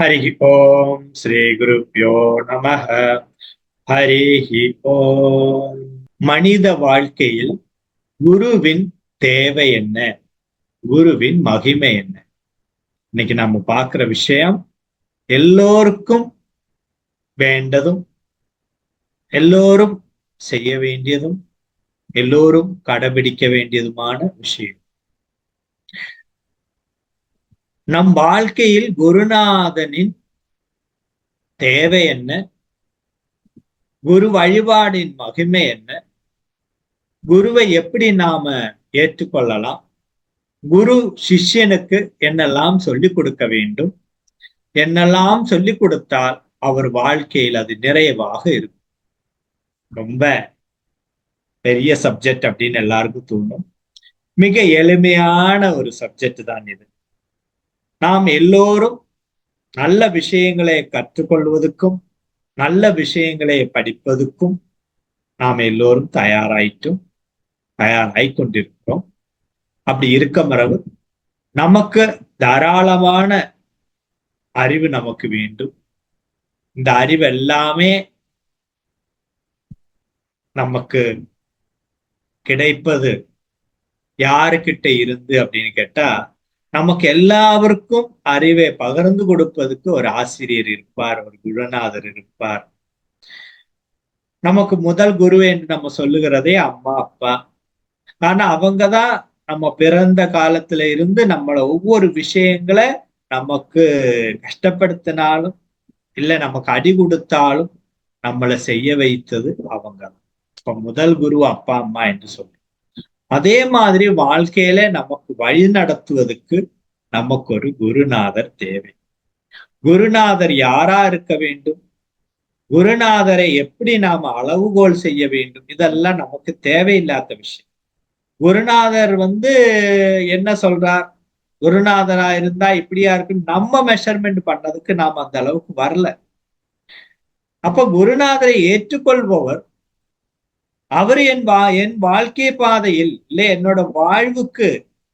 हरिः ॐ ஸ்ரீ குருப்யோ நம ஹரி ஓம் மனித வாழ்க்கையில் குருவின் தேவை என்ன? குருவின் மகிமை என்ன? இன்னைக்கு நம்ம பார்க்கிற விஷயம் எல்லோருக்கும் வேண்டதும் எல்லோரும் செய்ய வேண்டியதும் எல்லோரும் கடைபிடிக்க வேண்டியதுமான விஷயம். நம் வாழ்க்கையில் குருநாதனின் தேவை என்ன? குரு வழிபாடின் மகிமை என்ன? குருவை எப்படி நாம ஏற்றுக்கொள்ளலாம்? குரு சிஷ்யனுக்கு என்னெல்லாம் சொல்லிக் கொடுக்க வேண்டும்? என்னெல்லாம் சொல்லிக் கொடுத்தால் அவர் வாழ்க்கையில் அது நிறைவாக இருக்கும். ரொம்ப பெரிய சப்ஜெக்ட் அப்படின்னு எல்லாருக்கும் தோணும். மிக எளிமையான ஒரு சப்ஜெக்ட் தான் இது. நாம் எல்லோரும் நல்ல விஷயங்களை கற்றுக்கொள்வதற்கும் நல்ல விஷயங்களை படிப்பதற்கும் நாம் எல்லோரும் தயாராயிட்டும் தயாராய் கொண்டிருக்கிறோம் அப்படி இருக்க மரபு நமக்கு தாராளமான அறிவு நமக்கு வேண்டும். இந்த அறிவு எல்லாமே நமக்கு கிடைப்பது யாருக்கிட்ட இருந்து அப்படின்னு கேட்டா நமக்கு எல்லாருக்கும் அறிவை பகிர்ந்து கொடுப்பதுக்கு ஒரு ஆசிரியர் இருப்பார் ஒரு குருநாதர் இருப்பார். நமக்கு முதல் குரு என்று நம்ம சொல்லுகிறதே அம்மா அப்பா. ஆனா அவங்கதான் நம்ம பிறந்த காலத்துல இருந்து நம்மள ஒவ்வொரு விஷயங்களை நமக்கு கஷ்டப்படுத்தினாலும் இல்லை நமக்கு அடி கொடுத்தாலும் நம்மளை செய்ய வைத்தது அவங்க இப்ப முதல் குரு அப்பா அம்மா என்று சொல்றோம். அதே மாதிரி வாழ்க்கையில நமக்கு வழி நடத்துவதற்கு நமக்கு ஒரு குருநாதர் தேவை. குருநாதர் யாரா இருக்க வேண்டும்? குருநாதரை எப்படி நாம அளவுகோல் செய்ய வேண்டும்? இதெல்லாம் நமக்கு தேவையில்லாத விஷயம். குருநாதர் வந்து என்ன சொல்றார்? குருநாதரா இருந்தா இப்படியா இருக்கு நம்ம மெஷர்மெண்ட் பண்ணதுக்கு நாம் அந்த அளவுக்கு வரல. அப்ப குருநாதரை ஏற்றுக்கொள்பவர் அவர் என் வா என் வாழ்க்கை பாதையில் இல்ல என்னோட வாழ்வுக்கு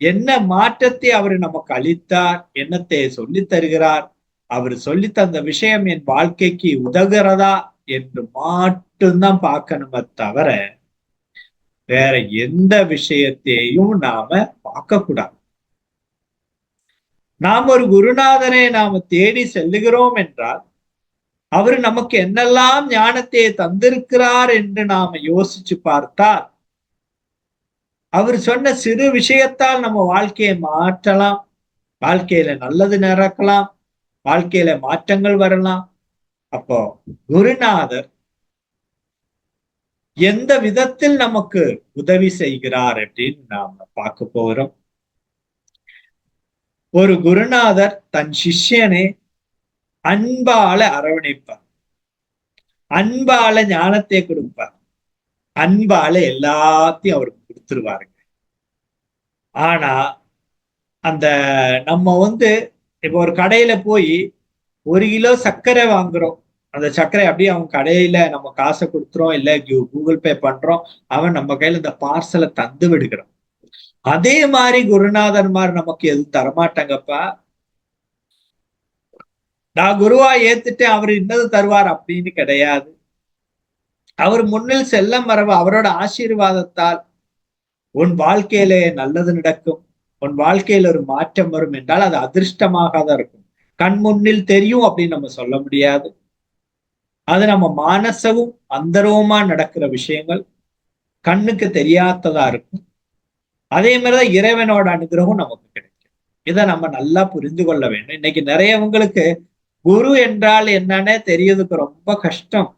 என்ன மாற்றத்தை அவர் நமக்கு அளித்தார் என்னத்தை சொல்லி தருகிறார் அவர் சொல்லி தந்த விஷயம் என் வாழ்க்கைக்கு உதகிறதா என்று மட்டும்தான் பார்க்கணுமே தவிர வேற எந்த விஷயத்தையும் நாம பார்க்க கூடாது நாம் ஒரு குருநாதனை நாம தேடி செல்லுகிறோம் என்றால் அவர் நமக்கு என்னெல்லாம் ஞானத்தை தந்திருக்கிறார் என்று நாம யோசிச்சு பார்த்தால் அவர் சொன்ன சிறு விஷயத்தால் நம்ம வாழ்க்கையை மாற்றலாம். வாழ்க்கையில நல்லது நடக்கலாம். வாழ்க்கையில மாற்றங்கள் வரலாம். அப்போ குருநாதர் எந்த விதத்தில் நமக்கு உதவி செய்கிறார் அப்படின்னு நாம பார்க்க போறோம். ஒரு குருநாதர் தன் சிஷ்யனை அன்பால அரவணைப்பார். அன்பால ஞானத்தை கொடுப்பார். அன்பால எல்லாத்தையும் அவருக்கு கொடுத்துருவாருங்க. ஆனா அந்த நம்ம வந்து இப்போ ஒரு கடையில போய் ஒரு கிலோ சர்க்கரை வாங்குறோம். அந்த சர்க்கரை அப்படியே அவன் கடையில நம்ம காசை கொடுத்துறோம் இல்ல கூகுள் பே பண்றோம். அவன் நம்ம கையில இந்த பார்சலை தந்து விடுகிறான். அதே மாதிரி குருநாதன்மார் நமக்கு எதுவும் தரமாட்டாங்கப்பா. நான் குருவா ஏத்துட்டேன் அவர் இன்னது தருவார் அப்படின்னு கிடையாது. அவர் முன்னில் செல்ல மரபு அவரோட ஆசீர்வாதத்தால் உன் வாழ்க்கையிலே நல்லது நடக்கும். உன் வாழ்க்கையில ஒரு மாற்றம் வரும் என்றால் அது அதிர்ஷ்டமாக தான் இருக்கும். கண் முன்னில் தெரியும் அப்படின்னு நம்ம சொல்ல முடியாது. அது நம்ம மானசவும் அந்தரவுமா நடக்கிற விஷயங்கள் கண்ணுக்கு தெரியாததா இருக்கும். அதே மாதிரிதான் இறைவனோட அனுகிரகம் நமக்கு கிடைக்கும். இதை நம்ம நல்லா புரிந்து கொள்ள வேண்டும். இன்னைக்கு நிறையவங்களுக்கு குரு என்றால் என்னன்னு தெரியறதுக்கு ரொம்ப கஷ்டம்.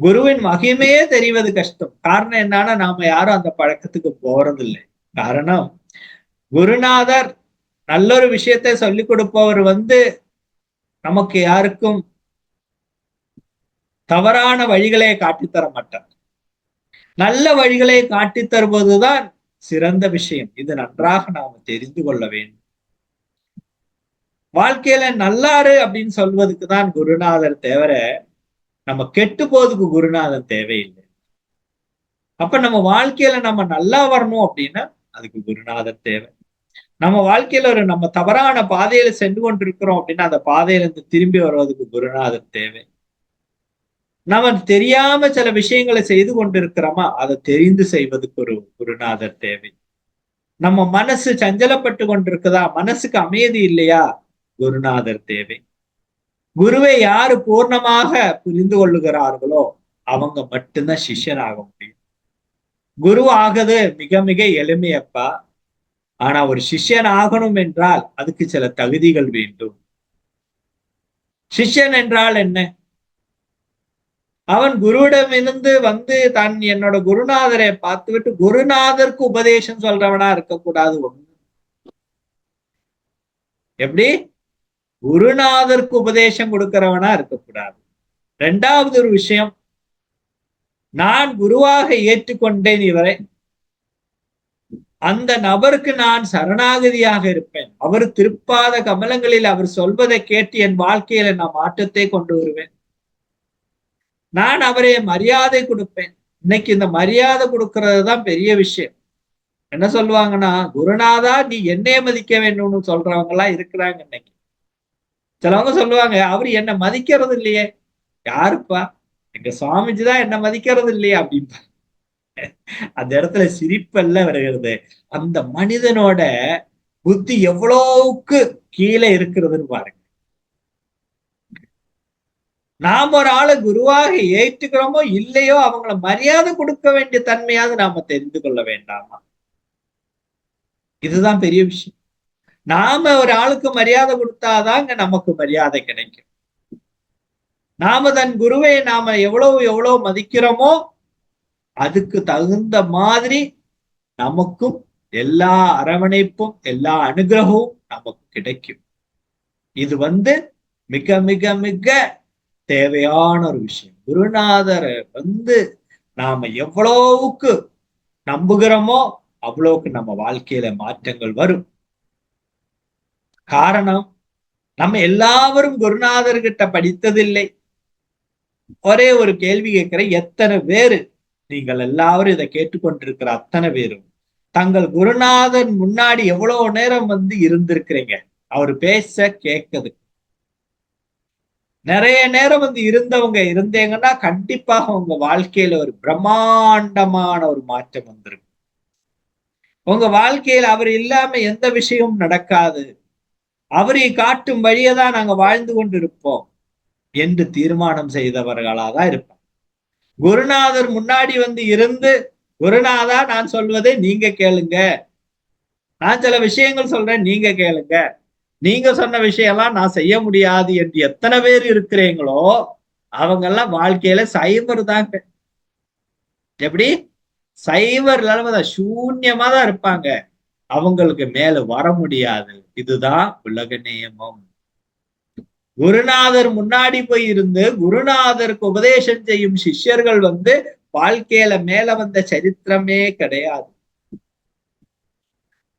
குருவின் மகிமையே தெரிவது கஷ்டம். காரணம் என்னன்னா நாம யாரும் அந்த பழக்கத்துக்கு போறதில்லை. காரணம் குருநாதர் நல்ல ஒரு விஷயத்தை சொல்லி கொடுப்பவர் வந்து நமக்கு யாருக்கும் தவறான வழிகளை காட்டித்தர மாட்டார். நல்ல வழிகளை காட்டி தருவதுதான் சிறந்த விஷயம். இது நன்றாக நாம தெரிந்து கொள்ள வேண்டும். வாழ்க்கையில நல்லாரு அப்படின்னு சொல்வதுக்கு தான் குருநாதர் தேவர நம்ம கெட்டு போதுக்கு குருநாதர் தேவையில்லை. அப்ப நம்ம வாழ்க்கையில நம்ம நல்லா வரணும் அப்படின்னா அதுக்கு குருநாதர் தேவை. நம்ம வாழ்க்கையில ஒரு நம்ம தவறான பாதையில சென்று கொண்டிருக்கிறோம் அப்படின்னா அந்த பாதையில இருந்து திரும்பி வருவதுக்கு குருநாதர் தேவை. நம்ம தெரியாம சில விஷயங்களை செய்து கொண்டிருக்கிறோமா அதை தெரிந்து செய்வதுக்கு ஒரு குருநாதர் தேவை. நம்ம மனசு சஞ்சலப்பட்டு கொண்டிருக்குதா மனசுக்கு அமைதி இல்லையா குருநாதர் தேவை. குருவை யாரு பூர்ணமாக புரிந்து கொள்ளுகிறார்களோ அவங்க மட்டும்தான் சிஷ்யன் முடியும். குரு ஆகுது மிக மிக எளிமையப்பா. ஆனா ஒரு சிஷ்யன் ஆகணும் என்றால் அதுக்கு சில தகுதிகள் வேண்டும். சிஷ்யன் என்றால் என்ன? அவன் குருவிடமிருந்து வந்து தன் என்னோட குருநாதரை பார்த்துவிட்டு குருநாதருக்கு உபதேசம் சொல்றவனா இருக்கக்கூடாது ஒண்ணு. எப்படி? குருநாதருக்கு உபதேசம் கொடுக்கிறவனா இருக்கக்கூடாது. ரெண்டாவது ஒரு விஷயம் நான் குருவாக ஏற்றுக்கொண்டேன் இவரை. அந்த நபருக்கு நான் சரணாகதியாக இருப்பேன். அவர் திருப்பாத கமலங்களில் அவர் சொல்வதை கேட்டு என் வாழ்க்கையில நான் மாற்றத்தை கொண்டு வருவேன். நான் அவரை மரியாதை கொடுப்பேன். இன்னைக்கு இந்த மரியாதை கொடுக்கறது தான் பெரிய விஷயம். என்ன சொல்லுவாங்கன்னா குருநாதா நீ என்னைய மதிக்க வேண்டும்னு சொல்றவங்க எல்லாம் இருக்கிறாங்க இன்னைக்கு. சிலவங்க சொல்லுவாங்க அவர் என்ன மதிக்கிறது இல்லையே. யாருப்பா? எங்க சுவாமிஜி தான் என்ன மதிக்கிறது இல்லையா அப்படின்பா அந்த இடத்துல சிரிப்பல்ல வருகிறது. அந்த மனிதனோட புத்தி எவ்வளவுக்கு கீழே இருக்கிறதுன்னு பாருங்க. நாம் ஒரு ஆளை குருவாக ஏற்றுக்கிறோமோ இல்லையோ அவங்கள மரியாதை கொடுக்க வேண்டிய தன்மையாவது நாம தெரிந்து கொள்ள வேண்டாமா? இதுதான் பெரிய விஷயம். நாம ஒரு ஆளுக்கு மரியாதை கொடுத்தாதாங்க நமக்கு மரியாதை கிடைக்கும். நாம தன் குருவை நாம எவ்வளவு எவ்வளவு மதிக்கிறோமோ அதுக்கு தகுந்த மாதிரி நமக்கும் எல்லா அரவணைப்பும் எல்லா அனுகிரகமும் நமக்கு கிடைக்கும். இது வந்து மிக மிக மிக தேவையான ஒரு விஷயம். குருநாதரை வந்து நாம எவ்வளவுக்கு நம்புகிறோமோ அவ்வளவுக்கு நம்ம வாழ்க்கையில மாற்றங்கள் வரும். காரணம் நம்ம எல்லாரும் குருநாதர்கிட்ட படித்ததில்லை. ஒரே ஒரு கேள்வி கேட்கிற எத்தனை பேரு? நீங்கள் எல்லாரும் இதை கேட்டுக்கொண்டிருக்கிற அத்தனை பேரும். தங்கள் குருநாதன் முன்னாடி எவ்வளவு நேரம் வந்து இருந்திருக்கிறீங்க? அவர் பேச கேட்குது. நிறைய நேரம் வந்து இருந்தவங்க இருந்தீங்கன்னா கண்டிப்பாக உங்க வாழ்க்கையில ஒரு பிரம்மாண்டமான ஒரு மாற்றம் வந்திருக்கும். உங்க வாழ்க்கையில அவர் இல்லாம எந்த விஷயமும் நடக்காது. அவரை காட்டும் வழியை தான் நாங்க வாழ்ந்து கொண்டிருப்போம் என்று தீர்மானம் செய்தவர்களா தான் இருப்பாங்க குருநாதர் முன்னாடி வந்து இருந்து குருநாதா நான் சொல்வதை நீங்க கேளுங்க. நான் சில விஷயங்கள் சொல்றேன் நீங்க கேளுங்க. நீங்க சொன்ன விஷயம்லாம் நான் செய்ய முடியாது என்று எத்தனை பேர் இருக்கிறீங்களோ அவங்க எல்லாம் வாழ்க்கையில சைவர் தாங்க. எப்படி? சைவர் இல்லாம சூன்யமா தான் இருப்பாங்க. அவங்களுக்கு மேல வர முடியாது. இதுதான் உலக நியமம். குருநாதர் முன்னாடி போய் இருந்து குருநாதருக்கு உபதேசம் செய்யும் சிஷ்யர்கள் வந்து வாழ்க்கையில மேல வந்த சரித்திரமே கிடையாது.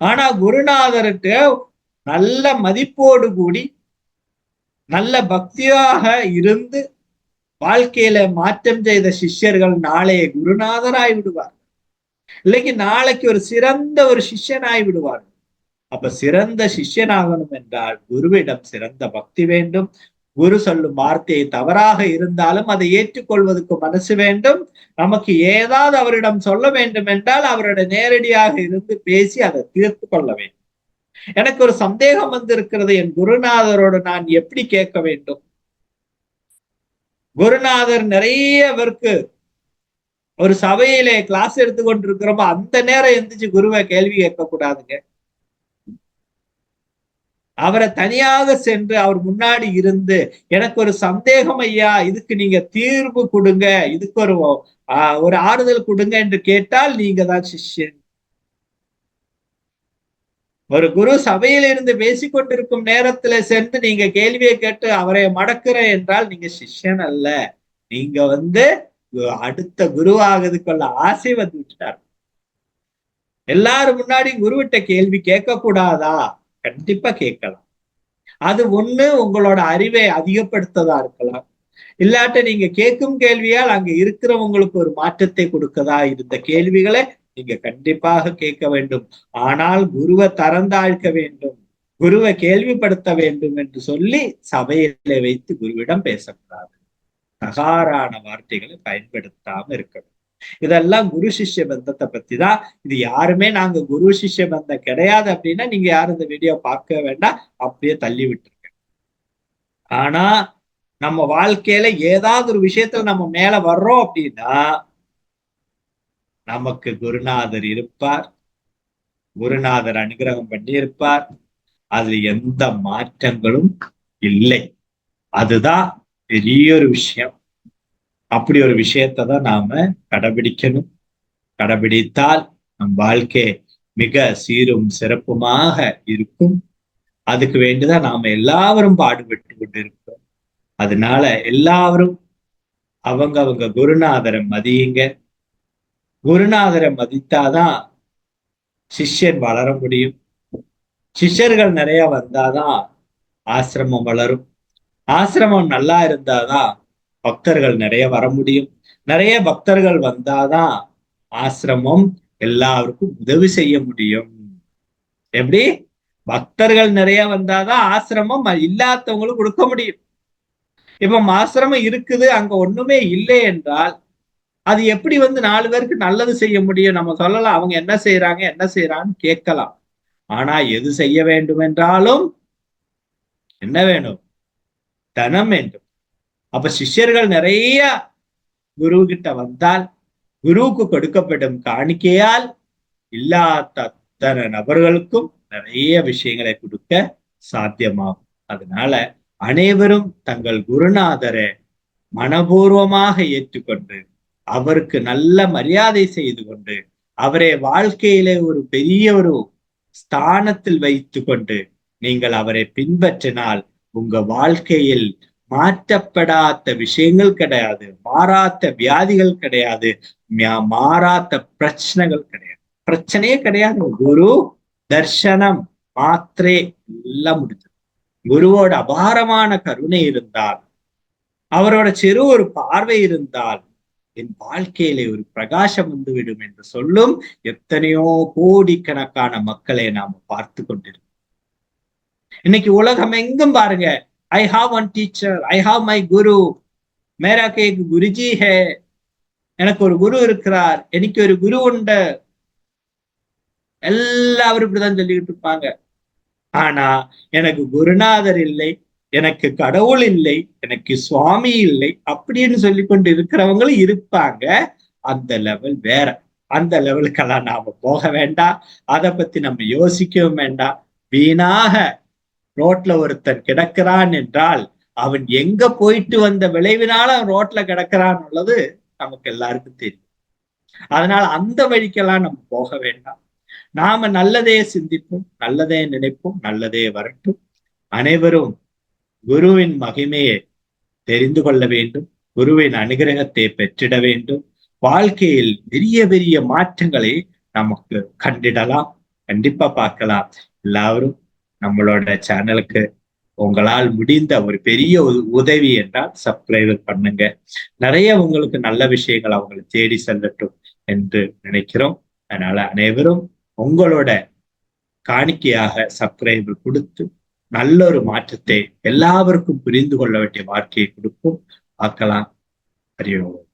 ஆனா குருநாதருக்கு நல்ல மதிப்போடு கூடி நல்ல பக்தியாக இருந்து வாழ்க்கையில மாற்றம் செய்த சிஷ்யர்கள் நாளைய குருநாதராய் விடுவார். இல்லைக்கு நாளைக்கு ஒரு சிறந்த ஒரு சிஷ்யனாய் விடுவார்கள் அப்ப சிறந்த சிஷ்யனாகணும் என்றால் குருவிடம் சிறந்த பக்தி வேண்டும். குரு சொல்லும் வார்த்தையை தவறாக இருந்தாலும் அதை ஏற்றுக்கொள்வதற்கு மனசு வேண்டும். நமக்கு ஏதாவது அவரிடம் சொல்ல வேண்டும் என்றால் அவரோட நேரடியாக இருந்து பேசி அதை தீர்த்து கொள்ள வேண்டும். எனக்கு ஒரு சந்தேகம் வந்திருக்கிறது. என் குருநாதரோடு நான் எப்படி கேட்க வேண்டும்? குருநாதர் நிறைய ஒரு சபையிலே கிளாஸ் எடுத்துக்கொண்டு இருக்கிறோமோ அந்த நேரம் எந்திரிச்சு குருவை கேள்வி கேட்கக்கூடாதுங்க. அவரை தனியாக சென்று அவர் முன்னாடி இருந்து எனக்கு ஒரு சந்தேகம் ஐயா இதுக்கு நீங்க தீர்வு கொடுங்க இதுக்கு ஒரு ஒரு ஆறுதல் கொடுங்க என்று கேட்டால் நீங்க தான் சிஷ்யன். ஒரு குரு சபையில் இருந்து பேசிக்கொண்டிருக்கும் நேரத்துல சென்று நீங்க கேள்வியை கேட்டு அவரை மடக்குற என்றால் நீங்க சிஷ்யன் அல்ல. நீங்க வந்து அடுத்த குருவாகிறதுக்குள்ள ஆசை வந்து விட்டார் எல்லாரும் முன்னாடி குருவிட்ட கேள்வி கேட்க கூடாதா கண்டிப்பா கேட்கலாம். அது ஒண்ணு உங்களோட அறிவை அதிகப்படுத்ததா இருக்கலாம். இல்லாட்ட நீங்க கேட்கும் கேள்வியால் அங்க இருக்கிறவங்களுக்கு ஒரு மாற்றத்தை கொடுக்கதா? இருந்த கேள்விகளை நீங்க கண்டிப்பாக கேட்க வேண்டும். ஆனால் குருவை தரந்தாழ்க்க வேண்டும். குருவை கேள்விப்படுத்த வேண்டும் என்று சொல்லி சபையில வைத்து குருவிடம் பேசக்கூடாது. தகாரான வார்த்தைகளை பயன்படுத்தாம இருக்கணும். இதெல்லாம் குரு சிஷ்ய பந்தத்தை பத்தி தான் இது யாருமே நாங்க குரு சிஷ்ய பந்தம் கிடையாது அப்படின்னா நீங்க யாரும் இந்த வீடியோ பார்க்க வேண்டாம். அப்படியே தள்ளி விட்டுருங்க. ஆனா நம்ம வாழ்க்கையில ஏதாவது ஒரு விஷயத்துல நம்ம மேல வர்றோம் அப்படின்னா நமக்கு குருநாதர் இருப்பார். குருநாதர் அனுகிரகம் பண்ணி இருப்பார் அதுல எந்த மாற்றங்களும் இல்லை. அதுதான் பெரிய ஒரு விஷயம். அப்படி ஒரு விஷயத்தை தான் நாம கடைபிடிக்கணும். கடைபிடித்தால் நம் வாழ்க்கை மிக சீரும் சிறப்புமாக இருக்கும். அதுக்கு வேண்டிதான் நாம எல்லாரும் பாடுபட்டு கொண்டு இருக்கோம் அதனால எல்லாரும் அவங்க அவங்க குருநாதரை மதியுங்க. குருநாதரை மதித்தாதான் சிஷ்யன் வளர முடியும். சிஷ்யர்கள் நிறைய வந்தாதான் ஆசிரமம் வளரும். ஆசிரமம் நல்லா இருந்தாதான் பக்தர்கள் நிறைய வர முடியும். நிறைய பக்தர்கள் வந்தாதான் ஆசிரமம் எல்லாருக்கும் உதவி செய்ய முடியும். எப்படி? பக்தர்கள் நிறைய வந்தாதான் ஆசிரமம் இல்லாதவங்களுக்கு கொடுக்க முடியும். இப்ப ஆசிரமம் இருக்குது அங்க ஒண்ணுமே இல்லை என்றால் அது எப்படி வந்து நாலு பேருக்கு நல்லது செய்ய முடியும்? நம்ம சொல்லலாம் அவங்க என்ன செய்யறாங்க என்ன செய்யறான்னு கேட்கலாம். ஆனா எது செய்ய வேண்டும் என்றாலும் என்ன வேணும்? தனம் வேண்டும். அப்ப சிஷ்யர்கள் நிறைய குரு கிட்ட வந்தால் குருவுக்கு கொடுக்கப்படும் காணிக்கையால் இல்லாத அத்தனை நபர்களுக்கும் நிறைய விஷயங்களை கொடுக்க சாத்தியமாகும். அதனால அனைவரும் தங்கள் குருநாதரை மனபூர்வமாக ஏற்றுக்கொண்டு அவருக்கு நல்ல மரியாதை செய்து கொண்டு அவரை வாழ்க்கையிலே ஒரு பெரிய ஒரு ஸ்தானத்தில் வைத்து கொண்டு நீங்கள் அவரை பின்பற்றினால் உங்க வாழ்க்கையில் மாற்றப்படாத விஷயங்கள் கிடையாது மாறாத்த வியாதிகள் கிடையாது மாறாத்த பிரச்சனைகள் கிடையாது. பிரச்சனையே கிடையாது. குரு தர்ஷனம் மாத்திரே எல்லாம் முடிஞ்சது. குருவோட அபாரமான கருணை இருந்தால் அவரோட சிறு ஒரு பார்வை இருந்தால் என் வாழ்க்கையிலே ஒரு பிரகாசம் வந்துவிடும் என்று சொல்லும் எத்தனையோ கோடிக்கணக்கான மக்களை நாம் பார்த்து கொண்டிருக்கோம் இன்னைக்கு உலகம் எங்கும் பாருங்க. I have one teacher I have my guru மேரா கே குருஜி ஹே. எனக்கு ஒரு குரு இருக்கிறார். எனக்கு ஒரு குரு உண்டு. எல்லாரும் இப்படிதான் சொல்லிக்கிட்டு இருப்பாங்க. ஆனா எனக்கு குருநாதர் இல்லை எனக்கு கடவுள் இல்லை எனக்கு சுவாமி இல்லை அப்படின்னு சொல்லி கொண்டு இருக்கிறவங்களும் இருப்பாங்க. அந்த லெவல் வேற. அந்த லெவலுக்கெல்லாம் நாம போக வேண்டாம். அதை பத்தி நம்ம யோசிக்கவும் வேண்டாம். வீணாக ரோட்ல ஒருத்தன் கிடக்கிறான் என்றால் அவன் எங்க போயிட்டு வந்த விளைவினால அவன் ரோட்ல கிடக்கிறான் உள்ளது நமக்கு எல்லாருக்கும் தெரியும். அதனால அந்த வழிக்கெல்லாம் நம்ம போக வேண்டாம். நாம நல்லதே சிந்திப்போம் நல்லதே நினைப்போம் நல்லதே வரட்டும். அனைவரும் குருவின் மகிமையை தெரிந்து கொள்ள வேண்டும் குருவின் அனுகிரகத்தை பெற்றிட வேண்டும். வாழ்க்கையில் பெரிய பெரிய மாற்றங்களை நமக்கு கண்டிடலாம் கண்டிப்பா பார்க்கலாம். எல்லாரும் நம்மளோட சேனலுக்கு உங்களால் முடிந்த ஒரு பெரிய உதவி என்றால் சப்ஸ்கிரைப் பண்ணுங்க. நிறைய உங்களுக்கு நல்ல விஷயங்கள் அவங்களை தேடி செல்லட்டும் என்று நினைக்கிறோம். அதனால அனைவரும் உங்களோட காணிக்கையாக சப்ஸ்கிரைபர் கொடுத்து நல்ல ஒரு மாற்றத்தை எல்லாருக்கும் புரிந்து கொள்ள வேண்டிய வாழ்க்கையை கொடுக்கும் பார்க்கலாம். அறிவோம்